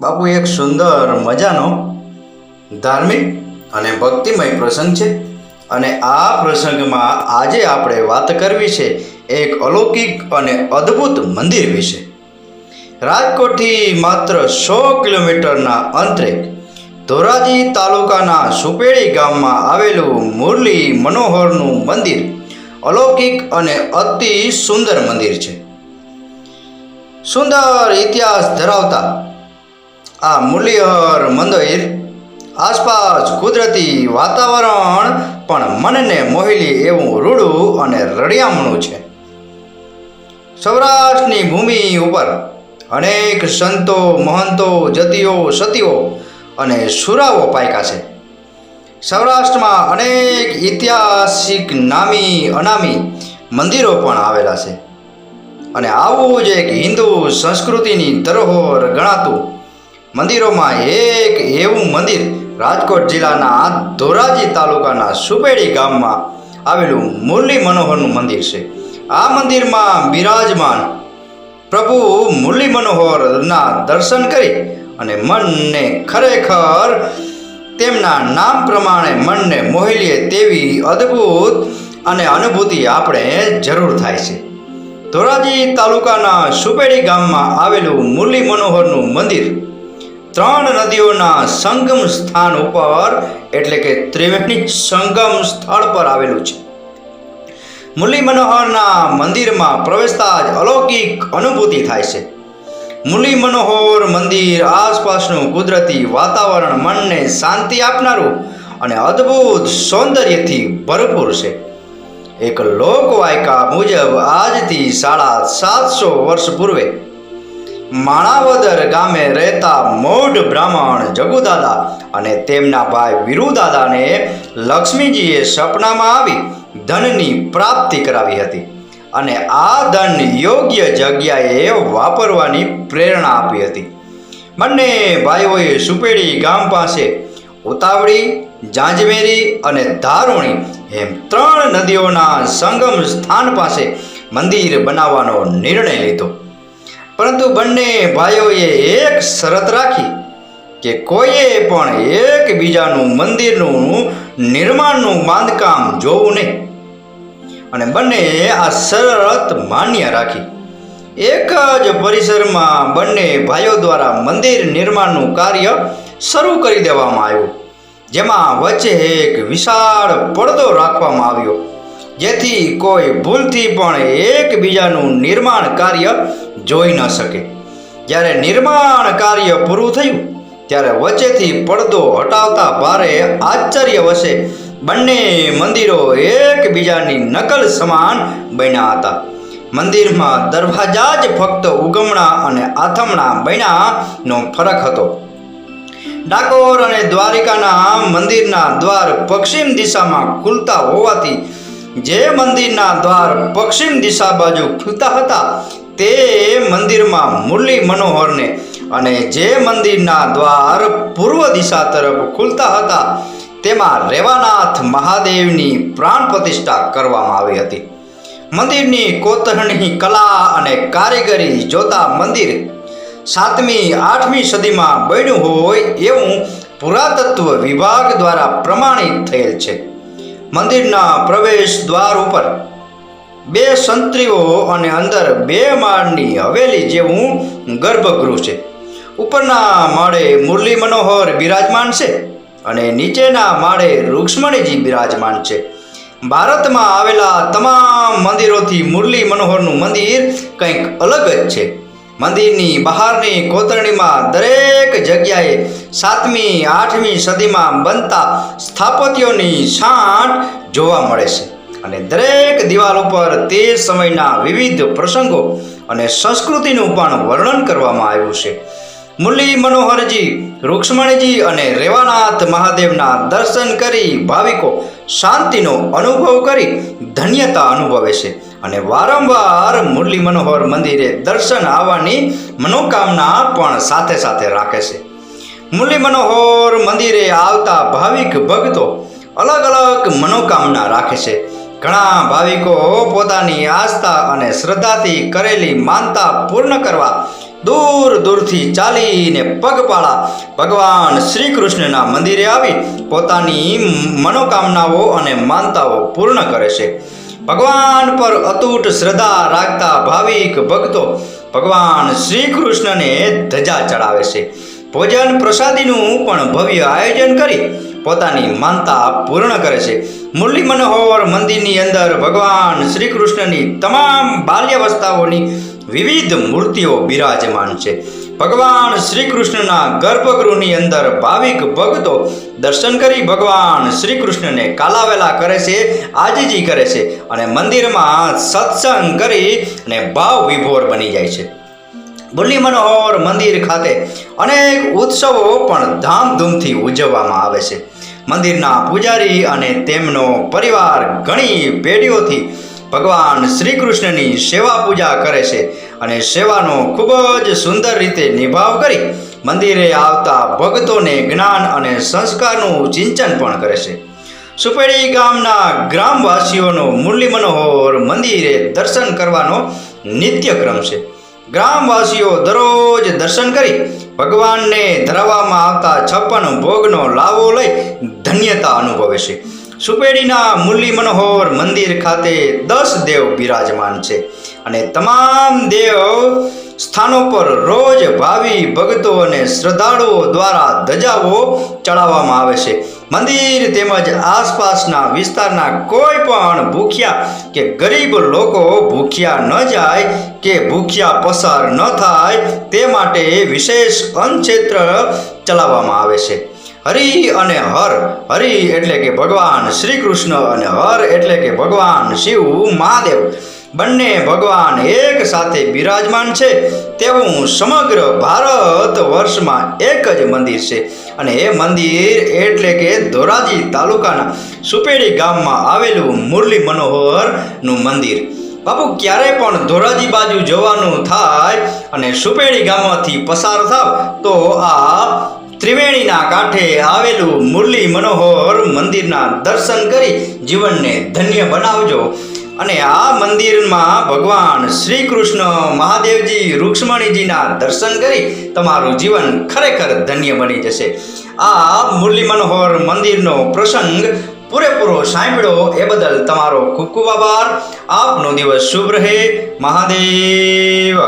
બાપુ, એક સુંદર મજાનો ધાર્મિક અને ભક્તિમય પ્રસંગ છે અને આ પ્રસંગમાં આજે આપણે વાત કરવી છે એક અલૌકિક અને અદ્ભુત મંદિર વિશે. રાજકોટથી માત્ર સો કિલોમીટરના અંતરે ધોરાજી તાલુકાના સુપેડી ગામમાં આવેલું મુરલી મનોહરનું મંદિર અલૌકિક અને અતિ સુંદર મંદિર છે. સુંદર ઇતિહાસ ધરાવતા આ મુરલીહર મંદિર આસપાસ કુદરતી વાતાવરણ પણ મનને મોહી એવું રૂડું અને રળિયામણું છે. સૌરાષ્ટ્રની ભૂમિ ઉપર અનેક સંતો, મહંતો, જતીઓ, સતીઓ અને સુરાઓ પાયકા છે. સૌરાષ્ટ્રમાં અનેક ઐતિહાસિક નામી, અનામી મંદિરો પણ આવેલા છે. અને આવું જ એક હિન્દુ સંસ્કૃતિની ધરોહર ગણાતું મંદિરોમાં એક એવું મંદિર રાજકોટ જિલ્લાના ધોરાજી તાલુકાના સુપેડી ગામમાં આવેલું મુરલી મનોહરનું મંદિર છે. આ મંદિરમાં બિરાજમાન પ્રભુ મુરલી મનોહરના દર્શન કરી અને મનને ખરેખર તેમના નામ પ્રમાણે મનને મોહી લે તેવી અદ્ભુત અને અનુભૂતિ આપણે જરૂર થાય છે. ધોરાજી તાલુકાના સુપેડી ગામમાં આવેલું મુરલી મનોહરનું મંદિર ત્રણ નદીઓના સંગમ સ્થાન ઉપર, એટલે કે ત્રિવેણી સંગમ સ્થળ પર આવેલું છે. મુરલી મનોહરના મંદિરમાં પ્રવેશતા જ અલૌકિક અનુભૂતિ થાય છે. મુરલી મનોહર મંદિર આસપાસનું કુદરતી વાતાવરણ મનને શાંતિ આપનારું અને અદ્ભુત સૌંદર્યથી ભરપૂર છે. એક લોકવાયકા મુજબ આજથી સાડા સાતસો વર્ષ પૂર્વે માણાવદર ગામે રહેતા મૌઢ બ્રાહ્મણ જગુદાદા અને તેમના ભાઈ વિરુદાદાને લક્ષ્મીજીએ સપનામાં આવી ધનની પ્રાપ્તિ કરાવી હતી અને આ ધન યોગ્ય જગ્યાએ વાપરવાની પ્રેરણા આપી હતી. બંને ભાઈઓએ સુપેડી ગામ પાસે ઉતાવળી, જાંજમેરી અને ધારુણી એમ ત્રણ નદીઓના સંગમ સ્થાન પાસે મંદિર બનાવવાનો નિર્ણય લીધો. પરંતુ બંને ભાઈઓએ એક શરત રાખી કે કોઈએ પણ એકબીજાનું મંદિરનું નિર્માણનું બાંધકામ જોવું નહીં. અને બંને આ શરત માન્ય રાખી. એક જ પરિસરમાં બંને ભાઈઓ દ્વારા મંદિર નિર્માણનું કાર્ય શરૂ કરી દેવામાં આવ્યું, જેમાં વચ્ચે એક વિશાળ પડદો રાખવામાં આવ્યો, જેથી કોઈ ભૂલથી પણ એકબીજાનું નિર્માણ કાર્ય જોઈ ન શકે. જ્યારે નિર્માણ કાર્ય પૂરું થયું, ત્યારે વચ્ચેથી પડદો હટાવતા ભારે આશ્ચર્ય વશે બંને મંદિરો એકબીજાની નકલ સમાન બન્યા હતા. મંદિરમાં દરવાજા જ ફક્ત ઉગમણા અને આથમણા બન્યાનો ફરક હતો. ડાકોર અને દ્વારિકાના મંદિરના દ્વાર પશ્ચિમ દિશામાં ખુલતા હોવાથી જે મંદિરના દ્વાર પશ્ચિમ દિશા બાજુ ખુલતા હતા તે મંદિરમાં મુરલી મનોહરને અને જે મંદિરના દ્વાર પૂર્વ દિશા તરફ ખુલતા હતા, તેમાં રેવાનાથ મહાદેવની પ્રાણ પ્રતિષ્ઠા કરવામાં આવી હતી. મંદિરની કોતરણી કલા અને કારીગરી જોતા મંદિર સાતમી, આઠમી સદીમાં બન્યું હોય એવું પુરાતત્વ વિભાગ દ્વારા પ્રમાણિત થયેલ છે. મંદિરના પ્રવેશ દ્વાર ઉપર બે સંત્રીઓ અને અંદર બે માળની હવેલી જેવું ગર્ભગૃહ છે. ઉપરના માળે મુરલી મનોહર બિરાજમાન છે અને નીચેના માળે રૂક્ષ્મણીજી બિરાજમાન છે. ભારતમાં આવેલા તમામ મંદિરોથી મુરલી મનોહરનું મંદિર કંઈક અલગ જ છે. મંદિરની બહારની કોતરણીમાં દરેક જગ્યાએ સાતમી, આઠમી સદીમાં બનતા સ્થાપત્યોની છાંટ જોવા મળે છે. અને દરેક દિવાલ ઉપર તે સમયના વિવિધ પ્રસંગો અને સંસ્કૃતિનું પણ વર્ણન કરવામાં આવ્યું છે. મુરલી મનોહરજી, રૂક્ષ્મણીજી અને રેવાનાથ મહાદેવના દર્શન કરી ભાવિકો શાંતિનો અનુભવ કરી ધન્યતા અનુભવે છે અને વારંવાર મુરલી મનોહર મંદિરે દર્શન આવવાની મનોકામના પણ સાથે સાથે રાખે છે. મુરલી મનોહર મંદિરે આવતા ભાવિક ભક્તો અલગ અલગ મનોકામના રાખે છે. ઘણા ભાવિકો પોતાની આસ્થા અને શ્રદ્ધાથી કરેલી માનતા પૂર્ણ કરવા દૂર દૂરથી ચાલીને પગપાળા ભગવાન શ્રી કૃષ્ણના મંદિરે આવી પોતાની મનોકામનાઓ અને માનતાઓ પૂર્ણ કરે છે. ભગવાન પર અતૂટ શ્રદ્ધા રાખતા ભાવિક ભક્તો ભગવાન શ્રી કૃષ્ણને ધજા ચડાવે છે. ભોજન પ્રસાદીનું પણ ભવ્ય આયોજન કરી પોતાની માનતા પૂર્ણ કરે છે. મુરલી મનોહર મંદિરની અંદર ભગવાન શ્રી કૃષ્ણની તમામ બાલ્યાવસ્થાઓની વિવિધ મૂર્તિઓ બિરાજમાન છે. ભગવાન શ્રી કૃષ્ણના ગર્ભગૃહની અંદર ભાવિક ભક્તો દર્શન કરી ભગવાન શ્રી કૃષ્ણને કાલાવેલા કરે છે, આજીજી કરે છે અને મંદિરમાં સત્સંગ કરી અને ભાવ વિભોર બની જાય છે. મુરલી મનોહર મંદિર ખાતે અનેક ઉત્સવો પણ ધામધૂમથી ઉજવવામાં આવે છે. મંદિરના પૂજારી અને તેમનો પરિવાર ઘણી પેઢીઓથી ભગવાન શ્રી કૃષ્ણની સેવા પૂજા કરે છે અને સેવાનો ખૂબ જ સુંદર રીતે નિભાવ કરી મંદિરે આવતા ભક્તોને જ્ઞાન અને સંસ્કારનું સિંચન પણ કરે છે. સુપેડી ગામના ગ્રામવાસીઓનો મુરલી મનોહર મંદિરે દર્શન કરવાનો નિત્યક્રમ છે. ગ્રામવાસીઓ દરરોજ દર્શન કરી ભગવાનને ધરાવવામાં આવતા છપ્પન ભોગનો લાવો લઈ ધન્યતા અનુભવે છે. સુપેડીના મુરલી મનોહર મંદિર ખાતે દસ દેવ બિરાજમાન છે અને તમામ દેવ સ્થાનો પર રોજ ભાવિ ભક્તો અને શ્રદ્ધાળુઓ દ્વારા ધજાઓ ચડાવવામાં આવે છે. મંદિર તેમજ આસપાસના વિસ્તારના કોઈ પણ ભૂખ્યા કે ગરીબ લોકો ભૂખ્યા ન જાય કે ભૂખ્યા પસાર ન થાય તે માટે વિશેષ અન્નક્ષેત્ર ચલાવવામાં આવે છે. હરિ અને હર, હરિ એટલે કે ભગવાન શ્રી કૃષ્ણ અને હર એટલે કે ભગવાન શિવ મહાદેવ. બંને ભગવાન એક સાથે બિરાજમાન છે. તેવું સમગ્ર ભારત વર્ષમાં એક જ મંદિર છે. અને એ મંદિર એટલે કે ધોરાજી તાલુકાના સુપેડી ગામમાં આવેલું મુરલી મનોહરનું મંદિર. બાપુ, ક્યારે પણ ધોરાજી બાજુ જવાનું થાય અને સુપેડી ગામમાંથી પસાર થાવ, તો આ ત્રિવેણીના કાંઠે આવેલું મુરલી મનોહર મંદિરના દર્શન કરી જીવનને ધન્ય બનાવજો. અને આ મંદિરમાં ભગવાન શ્રી કૃષ્ણ મહાદેવજી રૂક્ષ્મણીજીના દર્શન કરી તમારું જીવન ખરેખર ધન્ય બની જશે. આ મુરલી મનોહર મંદિરનો પ્રસંગ પૂરેપૂરો સાંભળ્યો એ બદલ તમારો ખૂબ ખૂબ આભાર. આપનો દિવસ શુભ રહે. મહાદેવ.